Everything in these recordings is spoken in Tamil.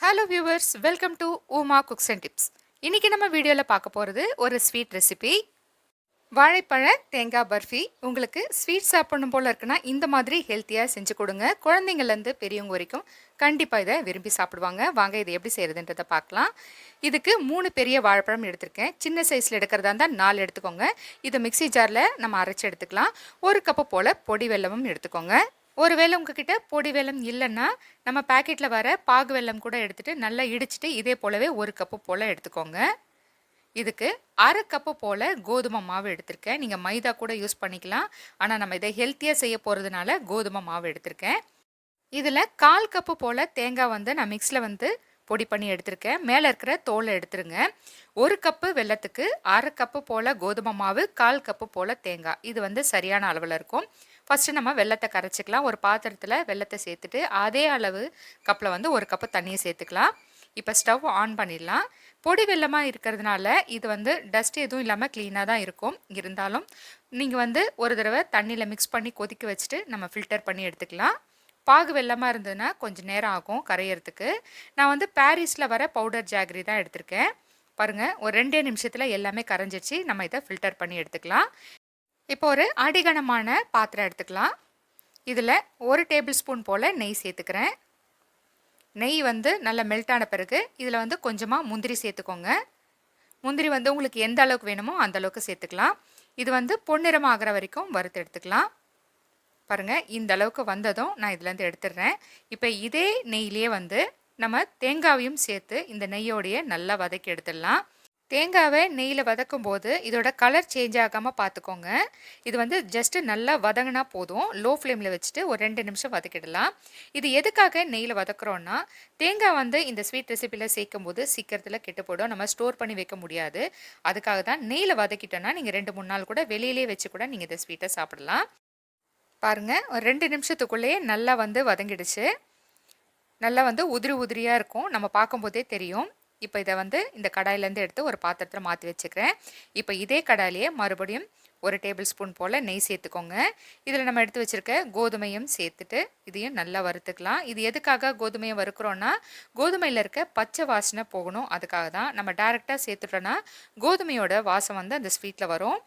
Hello viewers welcome to Uma cooks and tips இன்றைக்கி நம்ம வீடியோவில் பார்க்க போகிறது ஒரு ஸ்வீட் ரெசிபி வாழைப்பழ தேங்காய் பர்ஃபி உங்களுக்கு ஸ்வீட் சாப்பிடணும் போல் இருக்குன்னா இந்த மாதிரி ஹெல்த்தியாக செஞ்சு கொடுங்க. குழந்தைங்கள்லேருந்து பெரியவங்க வரைக்கும் கண்டிப்பாக இதை விரும்பி சாப்பிடுவாங்க. வாங்க இதை எப்படி செய்கிறதுன்றதை பார்க்கலாம். இதுக்கு மூணு பெரிய வாழைப்பழம் எடுத்திருக்கேன். சின்ன சைஸில் எடுக்கிறதா இருந்தால் நாலு எடுத்துக்கோங்க. இதை மிக்ஸி ஜாரில் நம்ம அரைச்சி எடுத்துக்கலாம். ஒரு கப்பு போல் பொடி வெல்லமும் எடுத்துக்கோங்க. ஒருவேளை உங்ககிட்ட பொடி வெல்லம் இல்லைன்னா நம்ம பேக்கெட்டில் வர பாகு வெல்லம் கூட எடுத்துகிட்டு நல்லா இடிச்சிட்டு இதே போலவே ஒரு கப்பு போல் எடுத்துக்கோங்க. இதுக்கு அரை கப்பு போல் கோதுமை மாவு எடுத்திருக்கேன். நீங்கள் மைதா கூட யூஸ் பண்ணிக்கலாம். ஆனால் நம்ம இதை ஹெல்த்தியாக செய்ய போகிறதுனால கோதுமை மாவு எடுத்திருக்கேன். இதில் கால் கப்பு போல் தேங்காய் வந்து நான் மிக்ஸில் வந்து பொடி பண்ணி எடுத்திருக்கேன். மேலே இருக்கிற தோலை எடுத்துருங்க. ஒரு கப்பு வெள்ளத்துக்கு அரை கப்பு போல் கோதுமை மாவு கால் கப்பு போல் தேங்காய். இது வந்து சரியான அளவில் இருக்கும். ஃபஸ்ட்டு நம்ம வெள்ளத்தை கரைச்சிக்கலாம். ஒரு பாத்திரத்தில் வெள்ளத்தை சேர்த்துட்டு அதே அளவு கப்பில் வந்து ஒரு கப்பு தண்ணியை சேர்த்துக்கலாம். இப்போ ஸ்டவ் ஆன் பண்ணிடலாம். பொடி வெள்ளமாக இருக்கிறதுனால இது வந்து டஸ்ட் எதுவும் இல்லாமல் க்ளீனாக தான் இருக்கும். இருந்தாலும் நீங்கள் வந்து ஒரு தடவை தண்ணியில் மிக்ஸ் பண்ணி கொதிக்க வச்சுட்டு நம்ம ஃபில்டர் பண்ணி எடுத்துக்கலாம். பாகு வெள்ளமாக இருந்ததுன்னா கொஞ்சம் நேரம் ஆகும் கரையிறதுக்கு. நான் வந்து பாரிஸில் வர பவுடர் ஜாகரி தான் எடுத்திருக்கேன். பாருங்கள் ஒரு ரெண்டே நிமிஷத்தில் எல்லாமே கரைஞ்சிச்சு நம்ம இதை ஃபில்டர் பண்ணி எடுத்துக்கலாம். இப்போ ஒரு அடிகனமான பாத்திரம் எடுத்துக்கலாம். இதில் ஒரு டேபிள் ஸ்பூன் போல் நெய் சேர்த்துக்கிறேன். நெய் வந்து நல்லா மெல்ட் ஆன பிறகு இதில் வந்து கொஞ்சமாக முந்திரி சேர்த்துக்கோங்க. முந்திரி வந்து உங்களுக்கு எந்த அளவுக்கு வேணுமோ அந்த அளவுக்கு சேர்த்துக்கலாம். இது வந்து பொன்னிறம் ஆகிற வரைக்கும் வறுத்து எடுத்துக்கலாம். பாருங்கள் இந்த அளவுக்கு வந்ததும் நான் இதுலேருந்து எடுத்துடுறேன் இப்போ இதே நெய்லேயே வந்து நம்ம தேங்காவையும் சேர்த்து இந்த நெய்யோடையே நல்லா வதக்கி எடுத்துடலாம். தேங்காவை நெய்யில் வதக்கும் போது இதோட கலர் சேஞ்ச் ஆகாமல் பார்த்துக்கோங்க இது வந்து ஜஸ்ட்டு நல்லா வதங்கினா போதும். லோ ஃப்ளேமில் வச்சுட்டு ஒரு ரெண்டு நிமிஷம் வதக்கிடலாம். இது எதுக்காக நெய்யில் வதக்குறோன்னா தேங்காய் வந்து இந்த ஸ்வீட் ரெசிப்பியில் சேர்க்கும் போது சீக்கிரத்தில் கெட்டு போடும் நம்ம ஸ்டோர் பண்ணி வைக்க முடியாது. அதுக்காக தான் நெய்யில் வதக்கிட்டோன்னா நீங்கள் ரெண்டு மூணு நாள் கூட வெளியிலே வச்சு கூட நீங்கள் இந்த ஸ்வீட்டை சாப்பிடலாம். பாருங்கள் ஒரு ரெண்டு நிமிஷத்துக்குள்ளேயே நல்லா வந்து வதங்கிடுச்சு. நல்லா வந்து உதிரி உதிரியாக இருக்கும். நம்ம பார்க்கும்போதே தெரியும். இப்போ இதை வந்து இந்த கடாயிலேருந்து எடுத்து ஒரு பாத்திரத்தில் மாற்றி வச்சுக்கிறேன். இப்போ இதே கடாயிலேயே மறுபடியும் ஒரு டேபிள் ஸ்பூன் போல் நெய் சேர்த்துக்கோங்க. இதில் நம்ம எடுத்து வச்சுருக்க கோதுமையும் சேர்த்துட்டு இதையும் நல்லா வறுத்துக்கலாம். இது எதுக்காக கோதுமையை வறுக்கிறோன்னா கோதுமையில் இருக்க பச்சை வாசனை போகணும். அதுக்காக தான் நம்ம டேரெக்டாக சேர்த்துட்டோன்னா கோதுமையோட வாசம் வந்து அந்த ஸ்வீட்டில் வரும்.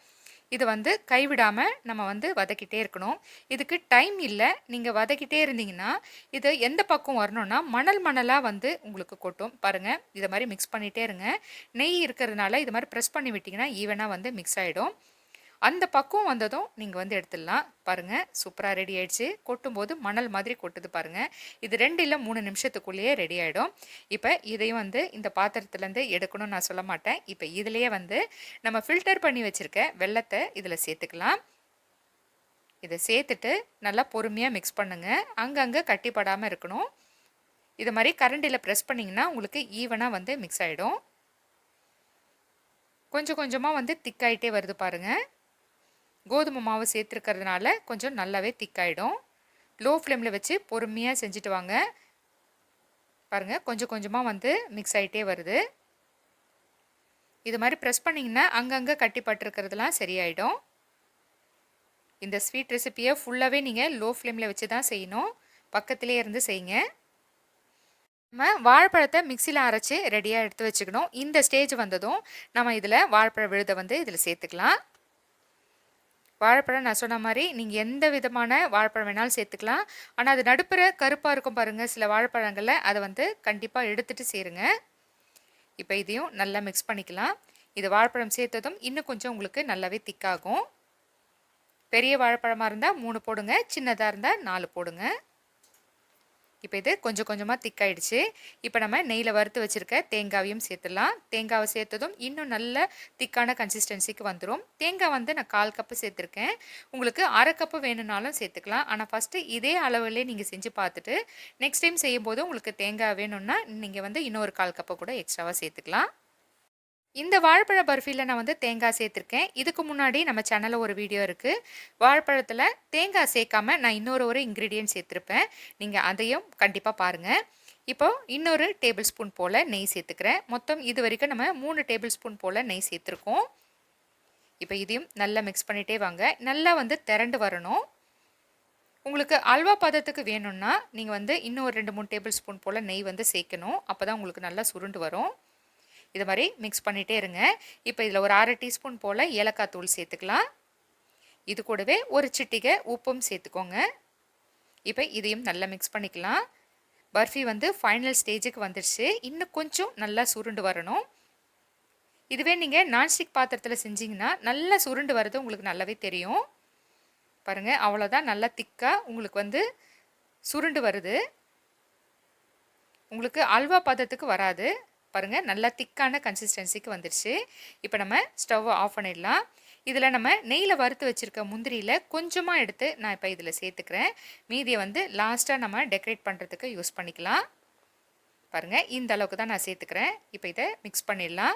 இது வந்து கைவிடாமல் நம்ம வந்து வதக்கிட்டே இருக்கணும். இதுக்கு டைம் இல்லை. நீங்கள் வதக்கிட்டே இருந்தீங்கன்னா இது எந்த பக்கம் வரணும்னா மணல் மணலாக வந்து உங்களுக்கு கொட்டும். பாருங்கள் இதை மாதிரி மிக்ஸ் பண்ணிகிட்டே இருங்க. நெய் இருக்கிறதுனால இது மாதிரி ப்ரெஸ் பண்ணி விட்டிங்கன்னா ஈவனாக வந்து மிக்ஸ் ஆகிடும் அந்த பக்குவம் வந்ததும் நீங்கள் வந்து எடுத்துடலாம். பாருங்கள் சூப்பராக ரெடி ஆகிடுச்சு கொட்டும்போது மணல் மாதிரி கொட்டுது பாருங்கள் இது ரெண்டு இல்லை மூணு நிமிஷத்துக்குள்ளேயே ரெடி ஆகிடும் இப்போ இதையும் வந்து இந்த பாத்திரத்துலேருந்து எடுக்கணும்னு நான் சொல்ல மாட்டேன். இப்போ இதுலேயே வந்து நம்ம ஃபில்டர் பண்ணி வச்சுருக்க வெள்ளத்தை இதில் சேர்த்துக்கலாம். இதை சேர்த்துட்டு நல்லா பொறுமையாக மிக்ஸ் பண்ணுங்கள் அங்கங்கே கட்டிப்படாமல் இருக்கணும். இது மாதிரி கரண்டியில் ப்ரெஸ் பண்ணிங்கன்னா உங்களுக்கு ஈவனாக வந்து மிக்ஸ் ஆகிடும் கொஞ்சம் கொஞ்சமாக வந்து திக்காயிட்டே வருது பாருங்கள் கோதுமை மாவு சேர்த்துருக்கிறதுனால கொஞ்சம் நல்லாவே திக்காயிடும் லோ ஃப்ளேமில் வச்சு பொறுமையாக செஞ்சுட்டு வாங்க. பாருங்கள் கொஞ்சம் கொஞ்சமாக வந்து மிக்ஸ் ஆகிட்டே வருது. இது மாதிரி ப்ரெஸ் பண்ணிங்கன்னா அங்கங்கே கட்டிப்பட்டுருக்கிறதுலாம் சரியாயிடும். இந்த ஸ்வீட் ரெசிப்பியை ஃபுல்லாகவே நீங்கள் லோ ஃப்ளேமில் வச்சு தான் செய்யணும். பக்கத்திலே இருந்து செய்யுங்க. நம்ம வாழைப்பழத்தை மிக்சியில் அரைச்சி ரெடியாக எடுத்து வச்சுக்கணும். இந்த ஸ்டேஜ் வந்ததும் நம்ம இதில் வாழைப்பழ விழுதை வந்து இதில் சேர்த்துக்கலாம். வாழைப்பழம் நான் சொன்ன மாதிரி நீங்கள் எந்த விதமான வாழைப்பழம் வேணாலும் சேர்த்துக்கலாம். ஆனால் அது நடுப்புற கருப்பாக இருக்கும் பாருங்கள் சில வாழைப்பழங்களில். அதை வந்து கண்டிப்பாக எடுத்துகிட்டு சேருங்க. இப்போ இதையும் நல்லா மிக்ஸ் பண்ணிக்கலாம். இது வாழைப்பழம் சேர்த்ததும் இன்னும் கொஞ்சம் உங்களுக்கு நல்லாவே திக்காகும் பெரிய வாழைப்பழமாக இருந்தால் மூணு போடுங்க சின்னதாக இருந்தால் நாலு போடுங்க. இப்போ இது கொஞ்சம் கொஞ்சமாக திக்காயிடுச்சு இப்போ நம்ம நெய்யில் வறுத்து வச்சுருக்க தேங்காவையும் சேர்த்துடலாம். தேங்காவை சேர்த்ததும் இன்னும் நல்ல திக்கான கன்சிஸ்டன்சிக்கு வந்துடும் தேங்காய் வந்து நான் கால் கப்பு சேர்த்துருக்கேன். உங்களுக்கு அரை கப்பு வேணும்னாலும் சேர்த்துக்கலாம். ஆனால் ஃபஸ்ட்டு இதே அளவுலேயே நீங்கள் செஞ்சு பார்த்துட்டு நெக்ஸ்ட் டைம் செய்யும்போது உங்களுக்கு தேங்காய் வேணும்னா நீங்கள் வந்து இன்னொரு கால் கப்பை கூட எக்ஸ்ட்ராவாக சேர்த்துக்கலாம். இந்த வாழைப்பழ பர்ஃபியில் நான் வந்து தேங்காய் சேர்த்துருக்கேன். இதுக்கு முன்னாடி நம்ம சேனலில் ஒரு வீடியோ இருக்குது வாழைப்பழத்தில் தேங்காய் சேர்க்காம நான் இன்னொரு ஒரு இன்க்ரீடியன்ட் சேர்த்துருப்பேன். நீங்கள் அதையும் கண்டிப்பாக பாருங்கள் இப்போது இன்னொரு டேபிள் ஸ்பூன் போல் நெய் சேர்த்துக்கிறேன். மொத்தம் இது வரைக்கும் நம்ம மூணு டேபிள் ஸ்பூன் போல் நெய் சேர்த்துருக்கோம். இப்போ இதையும் நல்லா மிக்ஸ் பண்ணிகிட்டே வாங்க. நல்லா வந்து திரண்டு வரணும். உங்களுக்கு அல்வா பதத்துக்கு வேணும்னா நீங்கள் வந்து இன்னும் ஒரு ரெண்டு மூணு டேபிள் ஸ்பூன் போல் நெய் வந்து சேர்க்கணும். அப்போ தான் உங்களுக்கு நல்லா சுருண்டு வரும். இது மாதிரி மிக்ஸ் பண்ணிகிட்டே இருங்க. இப்போ இதில் ஒரு அரை டீஸ்பூன் போல் ஏலக்காய் தூள் சேர்த்துக்கலாம். இது கூடவே ஒரு சிட்டிகை உப்பும் சேர்த்துக்கோங்க. இப்போ இதையும் நல்லா மிக்ஸ் பண்ணிக்கலாம். பர்ஃபி வந்து ஃபைனல் ஸ்டேஜுக்கு வந்துடுச்சு இன்னும் கொஞ்சம் நல்லா சுருண்டு வரணும். இதுவே நீங்கள் நான்ஸ்டிக் பாத்திரத்தில் செஞ்சிங்கன்னா நல்லா சுருண்டு வர்றது உங்களுக்கு நல்லாவே தெரியும். பாருங்கள் அவ்வளோதான் நல்லா திக்காக உங்களுக்கு வந்து சுருண்டு வருது. உங்களுக்கு அல்வா பதத்துக்கு வராது. பாருங்கள் நல்லா திக்கான கன்சிஸ்டன்சிக்கு வந்துடுச்சு இப்போ நம்ம ஸ்டவ்வை ஆஃப் பண்ணிடலாம். இதில் நம்ம நெய்யில் வறுத்து வச்சுருக்க முந்திரியில் கொஞ்சமாக எடுத்து நான் இப்போ இதில் சேர்த்துக்கிறேன். மீதியை வந்து லாஸ்ட்டாக நம்ம டெக்கரேட் பண்ணுறதுக்கு யூஸ் பண்ணிக்கலாம். பாருங்கள் இந்த அளவுக்கு தான் நான் சேர்த்துக்கிறேன். இப்போ இதை மிக்ஸ் பண்ணிடலாம்.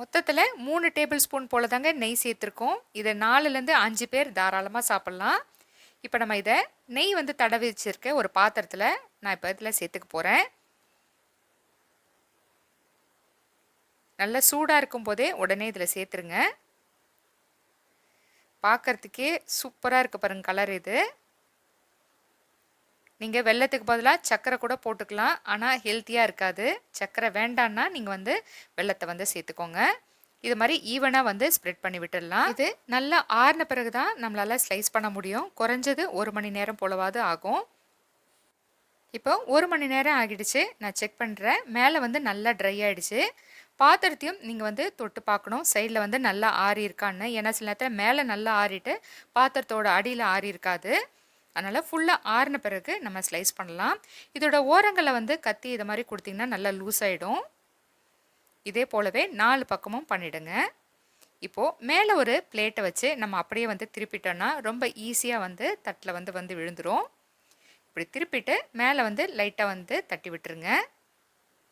மொத்தத்தில் மூணு டேபிள் ஸ்பூன் போல் தாங்க நெய் சேர்த்துருக்கோம். இதை நாலுலேருந்து அஞ்சு பேர் தாராளமாக சாப்பிட்லாம். இப்போ நம்ம இதை நெய் வந்து தடவி வச்சுருக்க ஒரு பாத்திரத்தில் நான் இப்போ இதில் சேர்த்துக்க போகிறேன் நல்லா சூடாக இருக்கும் போதே உடனே இதில் சேர்த்துருங்க. பார்க்குறதுக்கே சூப்பராக இருக்குது பாருங்கள் கலர் இது. நீங்கள் வெள்ளத்துக்கு பதிலாக சர்க்கரை கூட போட்டுக்கலாம். ஆனால் ஹெல்த்தியாக இருக்காது. சர்க்கரை வேண்டான்னா நீங்கள் வந்து வெள்ளத்தை வந்து சேர்த்துக்கோங்க. இது மாதிரி ஈவனாக வந்து ஸ்ப்ரெட் பண்ணி விட்டுடலாம். இது நல்லா ஆறின பிறகு தான் நம்மளால் ஸ்லைஸ் பண்ண முடியும். குறைஞ்சது ஒரு மணி நேரம் போலவாது ஆகும். இப்போ ஒரு மணி நேரம் ஆகிடுச்சு. நான் செக் பண்ணுறேன் மேலே வந்து நல்லா ட்ரை ஆகிடுச்சு பாத்திரத்தையும் நீங்கள் வந்து தொட்டு பார்க்கணும் சைடில் வந்து நல்லா ஆறி இருக்கான்னு. ஏன்னா சில நேரத்தில் மேலே நல்லா ஆறிட்டு பாத்திரத்தோட அடியில் ஆறி இருக்காது. அதனால் ஃபுல்லாக ஆறின பிறகு நம்ம ஸ்லைஸ் பண்ணலாம். இதோட ஓரங்களை வந்து கத்தி இதை மாதிரி கொடுத்திங்கன்னா நல்லா லூஸ் ஆகிடும் இதே போலவே நாலு பக்கமும் பண்ணிவிடுங்க இப்போது மேலே ஒரு பிளேட்டை வச்சு நம்ம அப்படியே வந்து திருப்பிட்டோன்னா ரொம்ப ஈஸியாக வந்து தட்டில் வந்து வந்து விழுந்துடும் இப்படி திருப்பிட்டு மேலே வந்து லைட்டாக வந்து தட்டி விட்டுருங்க.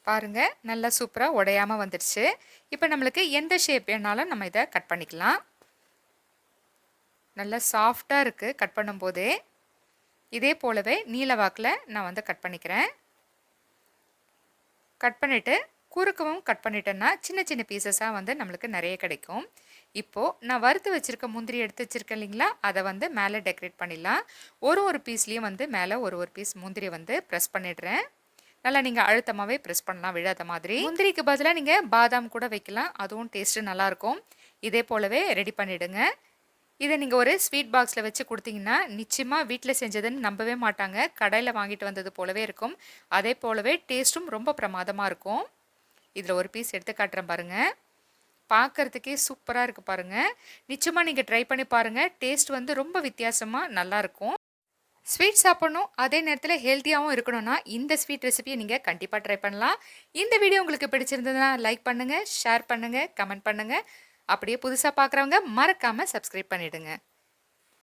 பாருங்கள் நல்லா சூப்பராக உடையாமல் வந்துடுச்சு. இப்போ நம்மளுக்கு எந்த ஷேப் வேணாலும் நம்ம இதை கட் பண்ணிக்கலாம். நல்லா சாஃப்டாக இருக்குது கட் பண்ணும்போதே. இதே போலவே நீல வாக்கில் நான் வந்து கட் பண்ணிக்கிறேன். கட் பண்ணிவிட்டு குறுக்கவும் கட் பண்ணிட்டேன்னா சின்ன சின்ன பீசஸாக வந்து நம்மளுக்கு நிறைய கிடைக்கும். இப்போது நான் வறுத்து வச்சுருக்க முந்திரி எடுத்து வச்சுருக்கேன் இல்லைங்களா? அதை வந்து மேலே டெக்கரேட் பண்ணிடலாம். ஒரு ஒரு பீஸ்லேயும் வந்து மேலே ஒரு ஒரு பீஸ் முந்திரி வந்து ப்ரெஸ் பண்ணிடுறேன். நல்லா நீங்கள் அழுத்தமாகவே ப்ரெஸ் பண்ணலாம் விழாத மாதிரி. முந்திரிக்கு பதிலாக நீங்கள் பாதாம் கூட வைக்கலாம். அதுவும் டேஸ்ட்டு நல்லாயிருக்கும். இதே போலவே ரெடி பண்ணிவிடுங்க இதை நீங்கள் ஒரு ஸ்வீட் பாக்ஸில் வச்சு கொடுத்தீங்கன்னா நிச்சயமாக வீட்டில் செஞ்சதுன்னு நம்பவே மாட்டாங்க. கடையில் வாங்கிட்டு வந்தது போலவே இருக்கும். அதே போலவே டேஸ்ட்டும் ரொம்ப பிரமாதமாக இருக்கும். இதில் ஒரு பீஸ் எடுத்து காட்டுறேன் பாருங்கள் பார்க்குறதுக்கே சூப்பராக இருக்குது பாருங்கள் நிச்சயமாக நீங்கள் ட்ரை பண்ணி பாருங்கள் டேஸ்ட் வந்து ரொம்ப வித்தியாசமாக நல்லாயிருக்கும். ஸ்வீட் சாப்பிடணும் அதே நேரத்தில் ஹெல்த்தியாகவும் இருக்கணும்னா இந்த ஸ்வீட் ரெசிபியை நீங்கள் கண்டிப்பாக ட்ரை பண்ணலாம். இந்த வீடியோ உங்களுக்கு பிடிச்சிருந்ததுன்னா லைக் பண்ணுங்கள் ஷேர் பண்ணுங்கள் கமெண்ட் பண்ணுங்கள் அப்படியே புதுசாக பார்க்குறவங்க மறக்காமல் சப்ஸ்கிரைப் பண்ணிவிடுங்க